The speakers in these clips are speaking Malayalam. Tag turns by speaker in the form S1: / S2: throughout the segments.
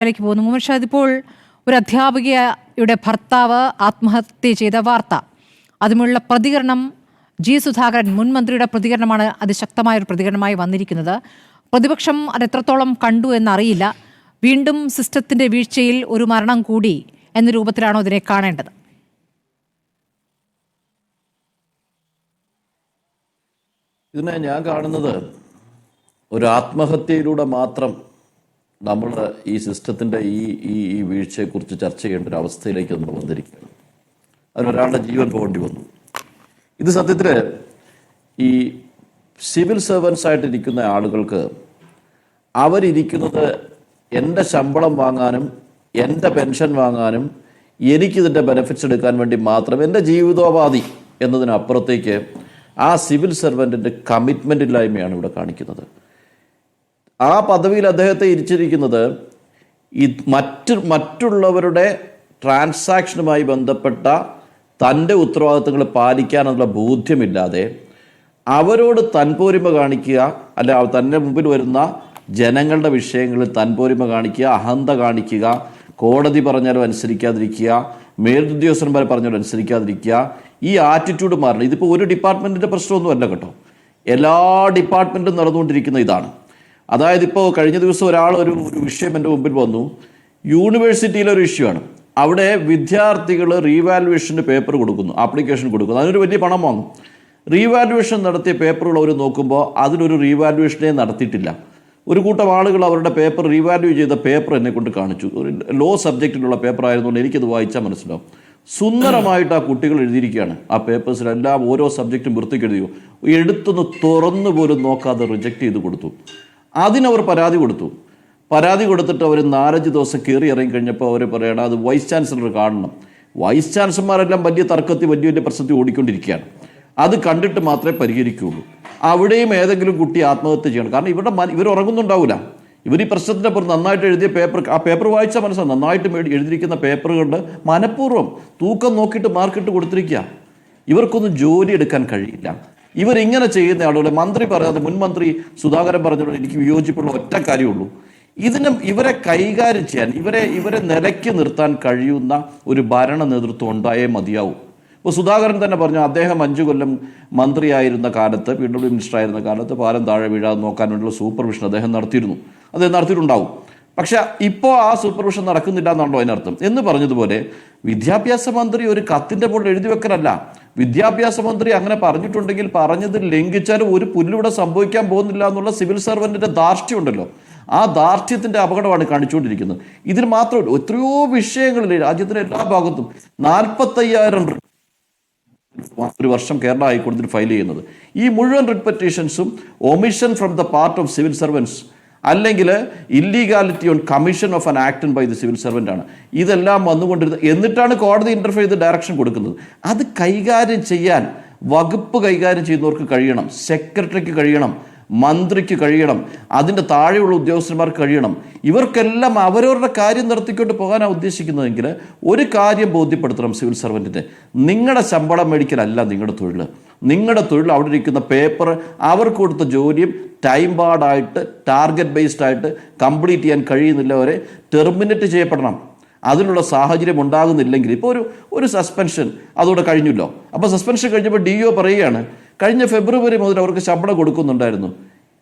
S1: ിലേക്ക് പോകുന്നു. ഷാദ് ഇപ്പോൾ ഒരു അധ്യാപികയുടെ ഭർത്താവ് ആത്മഹത്യ ചെയ്ത വാർത്ത. അതുമുള്ള പ്രതികരണം ജി സുധാകരൻ മുൻ മന്ത്രിയുടെ പ്രതികരണമാണ്. അതിശക്തമായ ഒരു പ്രതികരണമായി വന്നിരിക്കുന്നത്. പ്രതിപക്ഷം അത് എത്രത്തോളം കണ്ടു എന്നറിയില്ല. വീണ്ടും സിസ്റ്റത്തിന്റെ വീഴ്ചയിൽ ഒരു മരണം കൂടി എന്ന രൂപത്തിലാണോ ഇതിനെ കാണേണ്ടത്?
S2: ഇതിനെ ഞാൻ കാണുന്നത് ഒരു ആത്മഹത്യയിലൂടെ മാത്രം നമ്മൾ ഈ സിസ്റ്റത്തിന്റെ ഈ ഈ ഈ വീഴ്ചയെക്കുറിച്ച് ചർച്ച ചെയ്യേണ്ട ഒരു അവസ്ഥയിലേക്ക് നമ്മൾ വന്നിരിക്കുകയാണ്. അതിനൊരാളുടെ ജീവൻ പോകേണ്ടി വന്നു. ഇത് സത്യത്തിൽ ഈ സിവിൽ സർവൻസ് ആയിട്ടിരിക്കുന്ന ആളുകൾക്ക് അവരിരിക്കുന്നത് എന്റെ ശമ്പളം വാങ്ങാനും എന്റെ പെൻഷൻ വാങ്ങാനും എനിക്കിതിന്റെ ബെനിഫിറ്റ്സ് എടുക്കാൻ വേണ്ടി മാത്രം എന്റെ ജീവിതോപാധി എന്നതിനപ്പുറത്തേക്ക് ആ സിവിൽ സർവന്റിന്റെ കമ്മിറ്റ്മെന്റ് ഇല്ലായ്മയാണ് ഇവിടെ കാണിക്കുന്നത്. ആ പദവിയിൽ അദ്ദേഹത്തെ ഇരിച്ചിരിക്കുന്നത് ഈ മറ്റ് മറ്റുള്ളവരുടെ ട്രാൻസാക്ഷനുമായി ബന്ധപ്പെട്ട തന്റെ ഉത്തരവാദിത്തങ്ങൾ പാലിക്കാനുള്ള ബോധ്യമില്ലാതെ അവരോട് തൻപോരിമ കാണിക്കുക അല്ല തന്റെ മുമ്പിൽ വരുന്ന ജനങ്ങളുടെ വിഷയങ്ങളിൽ തൻപോരിമ കാണിക്കുക അഹന്ത കാണിക്കുക കോടതി പറഞ്ഞാലും അനുസരിക്കാതിരിക്കുക മേലുദ്യോഗസ്ഥന്മാരെ പറഞ്ഞാലും അനുസരിക്കാതിരിക്കുക ഈ ആറ്റിറ്റ്യൂഡ് മാറണം. ഇതിപ്പോൾ ഒരു ഡിപ്പാർട്ട്മെന്റിന്റെ പ്രശ്നമൊന്നുമല്ല കേട്ടോ. എല്ലാ ഡിപ്പാർട്ട്മെന്റും നടന്നുകൊണ്ടിരിക്കുന്ന ഇതാണ്. അതായത് ഇപ്പോൾ കഴിഞ്ഞ ദിവസം ഒരാൾ ഒരു ഒരു വിഷയം എന്റെ മുമ്പിൽ വന്നു. യൂണിവേഴ്സിറ്റിയിലെ ഒരു ഇഷ്യൂ ആണ്. അവിടെ വിദ്യാർത്ഥികൾ റീവാലുവേഷന്റെ പേപ്പർ കൊടുക്കുന്നു ആപ്ലിക്കേഷൻ കൊടുക്കുന്നു. അതിനൊരു വലിയ പണം വാങ്ങും. റീവാലുവേഷൻ നടത്തിയ പേപ്പറുകൾ അവർ നോക്കുമ്പോൾ അതിനൊരു റീവാലുവേഷനെ നടത്തിയിട്ടില്ല. ഒരു കൂട്ടം ആളുകൾ അവരുടെ പേപ്പർ റീവാല്യൂ ചെയ്ത പേപ്പർ എന്നെ കൊണ്ട് കാണിച്ചു. ഒരു ലോ സബ്ജക്റ്റിലുള്ള പേപ്പർ ആയതുകൊണ്ട് എനിക്കത് വായിച്ചാൽ മനസ്സിലാവും. സുന്ദരമായിട്ട് ആ കുട്ടികൾ എഴുതിയിരിക്കുകയാണ്. ആ പേപ്പേഴ്സിലെല്ലാം ഓരോ സബ്ജക്റ്റും വൃത്തിക്ക് എഴുതിയോ എടുത്തൊന്ന് തുറന്നു പോലും നോക്കാതെ റിജക്റ്റ് ചെയ്ത് കൊടുത്തു. അതിനവർ പരാതി കൊടുത്തു. പരാതി കൊടുത്തിട്ട് അവർ നാലഞ്ച് ദിവസം കയറി ഇറങ്ങി കഴിഞ്ഞപ്പോൾ അവർ പറയണം അത് വൈസ് ചാൻസലർ കാണണം. വൈസ് ചാൻസലർമാരെല്ലാം വലിയ തർക്കത്തിൽ വലിയ വലിയ പ്രശ്നത്തിൽ ഓടിക്കൊണ്ടിരിക്കുകയാണ്. അത് കണ്ടിട്ട് മാത്രമേ പരിഹരിക്കുകയുള്ളൂ. അവിടെയും ഏതെങ്കിലും കുട്ടി ആത്മഹത്യ ചെയ്യണം. കാരണം ഇവിടെ ഇവർ ഉറങ്ങുന്നുണ്ടാവില്ല ഇവർ ഈ പ്രശ്നത്തിന്റെ പുറത്ത് നന്നായിട്ട് എഴുതിയ പേപ്പർ ആ പേപ്പർ വായിച്ചാൽ മനസ്സിലാണ് നന്നായിട്ട് എഴുതിയിരിക്കുന്ന പേപ്പറുകൾ മനഃപൂർവം തൂക്കം നോക്കിയിട്ട് മാർക്കിട്ട് കൊടുത്തിരിക്കുക. ഇവർക്കൊന്നും ജോലി എടുക്കാൻ കഴിയില്ല. ഇവരിങ്ങനെ ചെയ്യുന്ന ആളുകളെ മന്ത്രി പറഞ്ഞത് മുൻ മന്ത്രി സുധാകരൻ പറഞ്ഞത് എനിക്ക് വിയോജിപ്പുള്ള ഒറ്റ കാര്യമുള്ളൂ. ഇതിനും ഇവരെ കൈകാര്യം ചെയ്യാൻ ഇവരെ ഇവരെ നിലയ്ക്ക് നിർത്താൻ കഴിയുന്ന ഒരു ഭരണ നേതൃത്വം ഉണ്ടായേ മതിയാവും. ഇപ്പോൾ സുധാകരൻ തന്നെ പറഞ്ഞു അദ്ദേഹം അഞ്ചു കൊല്ലം മന്ത്രിയായിരുന്ന കാലത്ത് പി ഡബ്ല്യു മിനിസ്റ്റർ ആയിരുന്ന കാലത്ത് പാലം താഴെ വീഴാതെ നോക്കാൻ വേണ്ടിയുള്ള സൂപ്പർവിഷൻ അദ്ദേഹം നടത്തിയിരുന്നു. അദ്ദേഹം നടത്തിയിട്ടുണ്ടാവും. പക്ഷെ ഇപ്പോൾ ആ സൂപ്പർവിഷൻ നടക്കുന്നില്ല എന്നാണല്ലോ അതിനർത്ഥം. എന്ന് പറഞ്ഞതുപോലെ വിദ്യാഭ്യാസ മന്ത്രി ഒരു കത്തിന്റെ പോലെ എഴുതി വെക്കലല്ല. വിദ്യാഭ്യാസ മന്ത്രി അങ്ങനെ പറഞ്ഞിട്ടുണ്ടെങ്കിൽ പറഞ്ഞത് ലംഘിച്ചാൽ ഒരു പുല്ലിവിടെ സംഭവിക്കാൻ പോകുന്നില്ല എന്നുള്ള സിവിൽ സർവന്റിന്റെ ധാർഷ്ട്യമുണ്ടല്ലോ. ആ ധാർഷ്ട്യത്തിന്റെ അപകടമാണ് കാണിച്ചുകൊണ്ടിരിക്കുന്നത്. ഇതിന് മാത്രമല്ല എത്രയോ വിഷയങ്ങളിൽ രാജ്യത്തിന്റെ എല്ലാ ഭാഗത്തും നാൽപ്പത്തയ്യായിരം ഒരു വർഷം കേരള ഹൈക്കോടതിയിൽ ഫയൽ ചെയ്യുന്നത്. ഈ മുഴുവൻ writ പെറ്റീഷൻസും omission from the part of civil servants അല്ലെങ്കിൽ illegality on commission of an act by the civil servant ആണ്. ഇതെല്ലാം വന്നുകൊണ്ടിരുന്നത് എന്നിട്ടാണ് കോടതി ഇന്റർഫിയർ ചെയ്ത് ഡയറക്ഷൻ കൊടുക്കുന്നത്. അത് കൈകാര്യം ചെയ്യാൻ വകുപ്പ് കൈകാര്യം ചെയ്യുന്നവർക്ക് കഴിയണം. സെക്രട്ടറിക്ക് കഴിയണം. മന്ത്രിക്ക് കഴിയണം. അതിന്റെ താഴെയുള്ള ഉദ്യോഗസ്ഥന്മാർക്ക് കഴിയണം. ഇവർക്കെല്ലാം അവരവരുടെ കാര്യം നിർത്തിക്കൊണ്ട് പോകാനാണ് ഉദ്ദേശിക്കുന്നതെങ്കിൽ ഒരു കാര്യം ബോധ്യപ്പെടുത്തണം സിവിൽ സർവന്റിന്റെ നിങ്ങളുടെ ശമ്പളം മേടിക്കലല്ല നിങ്ങളുടെ തൊഴിൽ നിങ്ങളുടെ തൊഴിൽ അവിടെ ഇരിക്കുന്ന പേപ്പർ അവർക്ക് കൊടുത്ത ജോലിയും ടൈം ബാർഡായിട്ട് ടാർഗറ്റ് ബേസ്ഡ് ആയിട്ട് കംപ്ലീറ്റ് ചെയ്യാൻ കഴിയുന്നില്ലവരെ ടെർമിനേറ്റ് ചെയ്യപ്പെടണം. അതിനുള്ള സാഹചര്യം ഉണ്ടാകുന്നില്ലെങ്കിൽ ഇപ്പോൾ ഒരു ഒരു സസ്പെൻഷൻ അതോടെ കഴിഞ്ഞല്ലോ. അപ്പോൾ സസ്പെൻഷൻ കഴിഞ്ഞപ്പോൾ ഡി ഒ പറയുകയാണ് കഴിഞ്ഞ ഫെബ്രുവരി മുതൽ അവർക്ക് ശമ്പളം കൊടുക്കുന്നുണ്ടായിരുന്നു.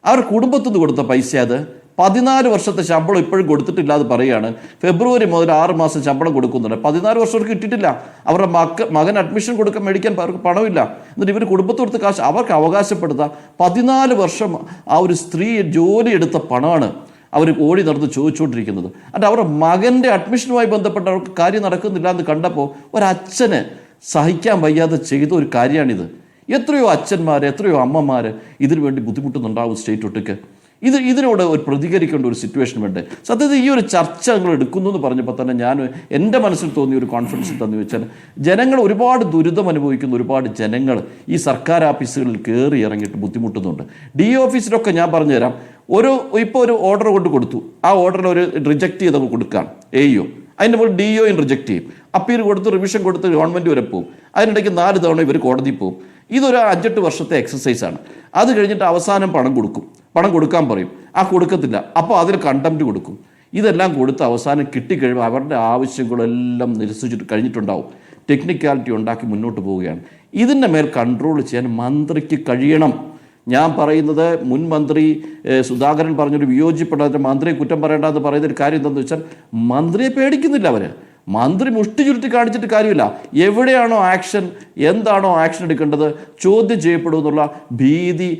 S2: അവർ കുടുംബത്തിൽ നിന്ന് കൊടുത്ത പൈസ അത്? പതിനാല് വർഷത്തെ ശമ്പളം ഇപ്പോഴും കൊടുത്തിട്ടില്ല എന്ന് പറയുകയാണ്. ഫെബ്രുവരി മുതൽ ആറ് മാസം ശമ്പളം കൊടുക്കുന്നുണ്ട്. പതിനാല് വർഷം അവർക്ക് കിട്ടിയിട്ടില്ല. അവരുടെ മക്ക മകൻ അഡ്മിഷൻ കൊടുക്കാൻ മേടിക്കാൻ അവർക്ക് പണമില്ല. എന്നിട്ട് ഇവർ കുടുംബത്തോടുത്ത് കാശ് അവർക്ക് അവകാശപ്പെടുത്ത പതിനാല് വർഷം ആ ഒരു സ്ത്രീ ജോലി എടുത്ത പണമാണ് അവർ ഓടി നടന്ന് ചോദിച്ചുകൊണ്ടിരിക്കുന്നത്. അല്ല അവരുടെ മകന്റെ അഡ്മിഷനുമായി ബന്ധപ്പെട്ട് അവർക്ക് കാര്യം നടക്കുന്നില്ല എന്ന് കണ്ടപ്പോൾ ഒരച്ഛന് സഹിക്കാൻ വയ്യാതെ ചെയ്ത ഒരു കാര്യമാണിത്. എത്രയോ അച്ഛന്മാർ എത്രയോ അമ്മമാർ ഇതിനു വേണ്ടി ബുദ്ധിമുട്ടുന്നുണ്ടാവും സ്റ്റേറ്റ് ഒട്ടുക്ക്. ഇത് ഇതിനോട് ഒരു പ്രതികരിക്കേണ്ട ഒരു സിറ്റുവേഷൻ വേണ്ടത് സത്യത്തിൽ ഈ ഒരു ചർച്ച നിങ്ങൾ എടുക്കുന്നു എന്ന് പറഞ്ഞപ്പോൾ തന്നെ ഞാൻ എന്റെ മനസ്സിൽ തോന്നിയ ഒരു കോൺഫിഡൻസ് തന്നു വെച്ചാൽ ജനങ്ങൾ ഒരുപാട് ദുരിതം അനുഭവിക്കുന്ന ഒരുപാട് ജനങ്ങൾ ഈ സർക്കാർ ഓഫീസുകളിൽ കയറി ഇറങ്ങിയിട്ട് ബുദ്ധിമുട്ടുന്നുണ്ട്. ഡി ഓഫീസിലൊക്കെ ഞാൻ പറഞ്ഞുതരാം. ഒരു ഇപ്പോൾ ഒരു ഓർഡർ കൊണ്ട് കൊടുത്തു. ആ ഓർഡറിൽ ഒരു റിജക്റ്റ് ചെയ്ത് കൊടുക്കാം എയോ അതിന്റെ മുകളിൽ ഡി ഒയും റിജക്റ്റ് ചെയ്യും. അപ്പീൽ കൊടുത്ത് റിവിഷൻ കൊടുത്ത് ഗവൺമെന്റ് വരെ പോവും. അതിനിടയ്ക്ക് നാല് തവണ ഇവർ കോടതി പോവും. ഇതൊരു അഞ്ചെട്ട് വർഷത്തെ എക്സസൈസാണ് അത് കഴിഞ്ഞിട്ട് അവസാനം പണം കൊടുക്കും. പണം കൊടുക്കാൻ പറയും. ആ കൊടുക്കത്തില്ല. അപ്പോൾ അതിൽ കണ്ടംപ്റ്റ് കൊടുക്കും. ഇതെല്ലാം കൊടുത്ത് അവസാനം കിട്ടിക്കഴിയുമ്പോൾ അവരുടെ ആവശ്യങ്ങളെല്ലാം നിരസിച്ചിട്ട് കഴിഞ്ഞിട്ടുണ്ടാവും. ടെക്നിക്കാലിറ്റി ഉണ്ടാക്കി മുന്നോട്ട് പോവുകയാണ്. ഇതിന്റെ മേൽ കൺട്രോൾ ചെയ്യാൻ മന്ത്രിക്ക് കഴിയണം. ഞാൻ പറയുന്നത് മുൻ മന്ത്രി സുധാകരൻ പറഞ്ഞൊരു വിയോജിപ്പെടാത്ത മന്ത്രിയെ കുറ്റം പറയേണ്ടെന്ന് പറയുന്ന ഒരു കാര്യം എന്താണെന്ന് വെച്ചാൽ മന്ത്രിയെ പേടിക്കുന്നില്ല അവർ മന്ത്രി മുഷ്ടി ചുരുട്ടി കാണിച്ചിട്ട് കാര്യമില്ല. എവിടെയാണോ ആക്ഷൻ എന്താണോ ആക്ഷൻ എടുക്കേണ്ടത്? ചോദ്യം ചെയ്യപ്പെടുമെന്നുള്ള ഭീതി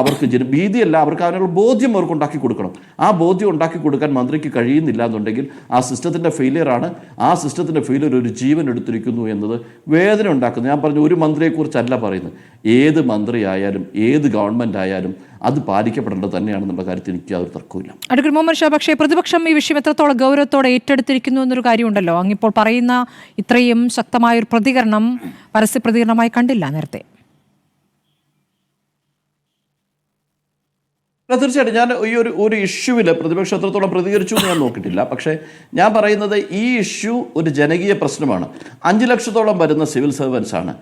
S2: അവർക്ക് ജന ഭീതിയല്ല അവർക്ക് അതിനുള്ള ബോധ്യം അവർക്ക് ഉണ്ടാക്കി കൊടുക്കണം. ആ ബോധ്യം ഉണ്ടാക്കി കൊടുക്കാൻ മന്ത്രിക്ക് കഴിയുന്നില്ല എന്നുണ്ടെങ്കിൽ ആ സിസ്റ്റത്തിന്റെ ഫെയിലിയറാണ് ആ സിസ്റ്റത്തിന്റെ ഫെയിലിയർ ഒരു ജീവൻ എടുത്തിരിക്കുന്നു എന്നത് വേദന ഉണ്ടാക്കുന്നു. ഞാൻ പറഞ്ഞു ഒരു മന്ത്രിയെക്കുറിച്ചല്ല പറയുന്നത്. ഏത് മന്ത്രിയായാലും ഏത് ഗവൺമെന്റ് ആയാലും അത് പാലിക്കപ്പെടേണ്ടത് തന്നെയാണെന്നുള്ള കാര്യത്തിൽ എനിക്ക് യാതൊരു തർക്കമില്ല
S1: അടുക്കൽ മുഹമ്മദ് ഷാ പക്ഷേ പ്രതിപക്ഷം ഈ വിഷയം എത്രത്തോളം ഗൗരവത്തോടെ ഏറ്റെടുത്തിരിക്കുന്നു എന്നൊരു കാര്യമുണ്ടല്ലോ. അങ്ങിപ്പോൾ പറയുന്ന ഇത്രയും ശക്തമായ ഒരു പ്രതികരണം പരസ്യ പ്രതികരണമായി കണ്ടില്ല നേരത്തെ.
S2: അല്ല, തീർച്ചയായിട്ടും ഞാൻ ഈ ഒരു ഒരു ഇഷ്യൂവിൽ പ്രതിപക്ഷം എത്രത്തോളം പ്രതികരിച്ചു എന്ന് ഞാൻ നോക്കിയിട്ടില്ല. പക്ഷേ ഞാൻ പറയുന്നത് ഈ ഇഷ്യൂ ഒരു ജനകീയ പ്രശ്നമാണ്. അഞ്ച് ലക്ഷത്തോളം വരുന്ന സിവിൽ സർവൻസ് ആണ്.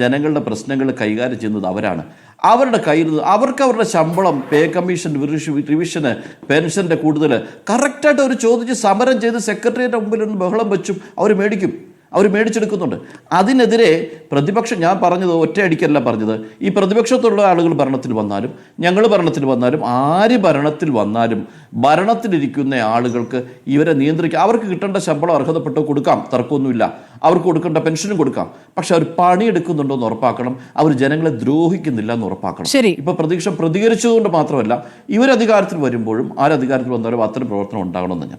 S2: ജനങ്ങളുടെ പ്രശ്നങ്ങൾ കൈകാര്യം ചെയ്യുന്നത് അവരാണ്. അവരുടെ കയ്യിൽ നിന്ന് അവർക്ക് അവരുടെ ശമ്പളം പേ കമ്മീഷൻ റിവിഷന് പെൻഷന്റെ കൂടുതൽ. കറക്റ്റായിട്ട് അവർ ചോദിച്ച് സമരം ചെയ്ത് സെക്രട്ടേറിയറ്റ് മുമ്പിൽ നിന്ന് ബഹളം വെച്ചും അവർ മേടിക്കും. അവർ മേടിച്ചെടുക്കുന്നുണ്ട്. അതിനെതിരെ പ്രതിപക്ഷം ഞാൻ പറഞ്ഞത് ഒറ്റയടിക്കല്ല പറഞ്ഞത്. ഈ പ്രതിപക്ഷത്തുള്ള ആളുകൾ ഭരണത്തിൽ വന്നാലും ഞങ്ങൾ ഭരണത്തിൽ വന്നാലും ആര് ഭരണത്തിൽ വന്നാലും ഭരണത്തിലിരിക്കുന്ന ആളുകൾക്ക് ഇവരെ നിയന്ത്രിക്കുക അവർക്ക് കിട്ടേണ്ട ശമ്പളം അർഹതപ്പെട്ട് കൊടുക്കാം തർക്കമൊന്നുമില്ല. അവർക്ക് കൊടുക്കേണ്ട പെൻഷനും കൊടുക്കാം. പക്ഷെ അവർ പണിയെടുക്കുന്നുണ്ടോ എന്ന് ഉറപ്പാക്കണം. അവർ ജനങ്ങളെ ദ്രോഹിക്കുന്നില്ല എന്ന് ഉറപ്പാക്കണം.
S1: ശരി.
S2: ഇപ്പൊ പ്രതീക്ഷ പ്രതികരിച്ചതുകൊണ്ട് മാത്രമല്ല ഇവരധികാരത്തിൽ വരുമ്പോഴും ആരധികാരത്തിൽ വന്നാലും അത്തരം പ്രവർത്തനം ഉണ്ടാകണമെന്ന് ഞാൻ